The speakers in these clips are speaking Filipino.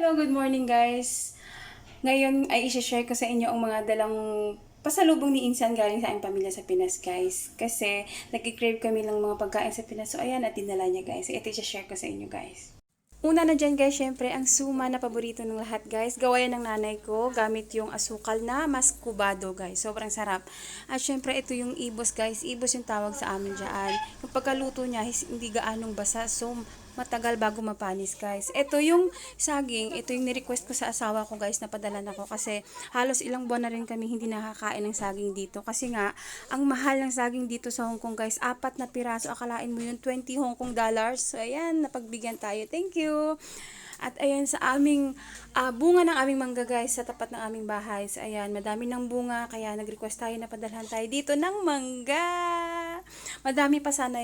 Hello, good morning guys. Ngayon ay isi-share ko sa inyo ang mga dalang pasalubong ni Insan galing sa aming pamilya sa Pinas guys. Kasi nagkikrave kami ng mga pagkain sa Pinas. So ayan, at dinala niya guys. Ito i-share ko sa inyo guys. Una na dyan guys, syempre ang suma na paborito ng lahat guys. Gawa yan ng nanay ko gamit yung asukal na mas kubado guys. Sobrang sarap. At syempre ito yung ibos guys. Ibos yung tawag sa amin dyan. Yung pagkaluto niya, hindi gaanong basa. So matagal bago mapanis guys. Ito yung saging. Ito yung ni-request ko sa asawa ko guys na padalan ako. Kasi halos ilang buwan na rin kami hindi nakakain ng saging dito. Kasi nga, ang mahal ng saging dito sa Hong Kong guys. Apat na piraso. Akalain mo yun 20 Hong Kong dollars. So ayan, napagbigyan tayo. Thank you. At ayan sa aming ah, bunga ng aming mangga guys sa tapat ng aming bahay. So ayan, madami ng bunga kaya nag-request tayo na padalhan tayo dito ng mangga. Madami pa sana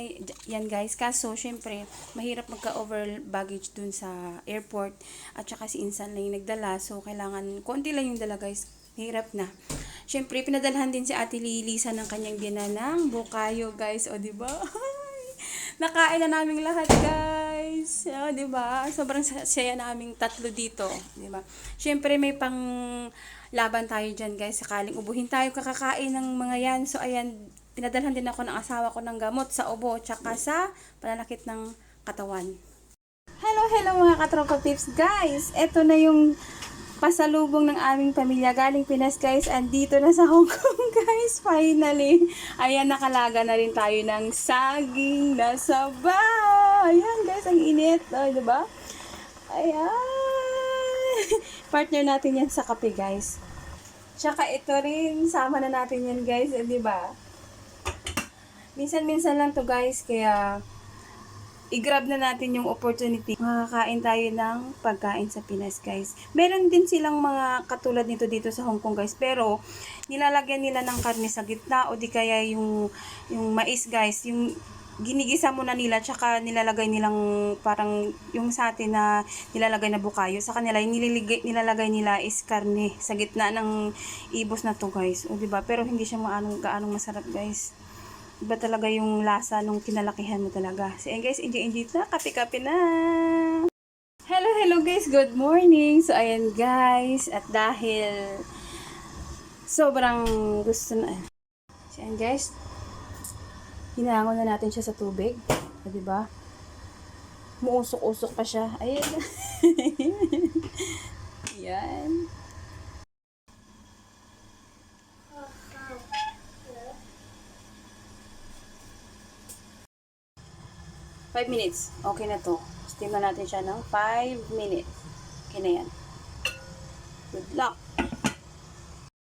yan guys. Kaso syempre, mahirap magka-over baggage dun sa airport. At saka si Insan lang yung nagdala. So kailangan, konti lang yung dala guys. Hirap na. Syempre, pinadalhan din si Ate Lilisa ng kanyang binanang bukayo guys. O di ba? Nakain na naming lahat, guys. Oh, 'di ba? Sobrang sa- saya naming tatlo dito, 'di ba? Syempre may pang laban tayo diyan, guys. Sakaling ubuhin tayo kakakain ng mga 'yan. So ayan, pinadalhan din ako ng asawa ko ng gamot sa ubo tsaka sa pananakit ng katawan. Hello, hello mga katropa pips, guys. Ito na yung pasalubong ng aming pamilya galing Pinas guys andito na sa Hong Kong guys finally! Ayan nakalaga na rin tayo ng saging na saba ayan guys ang init. Oh, di ba? Ayan! Partner natin yan sa kape guys. Tsaka ito rin sama na natin yan guys eh, di ba minsan-minsan lang to guys kaya i-grab na natin yung opportunity. Makakain tayo ng pagkain sa Pinas, guys. Meron din silang mga katulad nito dito sa Hong Kong, guys. Pero, nilalagyan nila ng karne sa gitna o di kaya yung, yung mais, guys. Yung ginigisa muna nila, tsaka nilalagay nilang parang yung sa atin na nilalagay na bukayo. Sa kanila, nililigay, nilalagay nila is karne sa gitna ng ibos na to, guys. O, di ba? Pero hindi siya maanong, gaanong masarap, guys iba talaga yung lasa nung kinalakihan mo talaga. So, ayan guys, enjoy, enjoy na. Kape-kape na. Hello, hello guys. Good morning. So, ayan guys. At dahil sobrang gusto na. So, ayan guys. Hinangon na natin siya sa tubig. O, diba? Muusok-usok pa siya. Ayan. Yan. Five minutes. Okay na to. Steam na natin siya ng 5 minutes. Okay na yan. Good luck.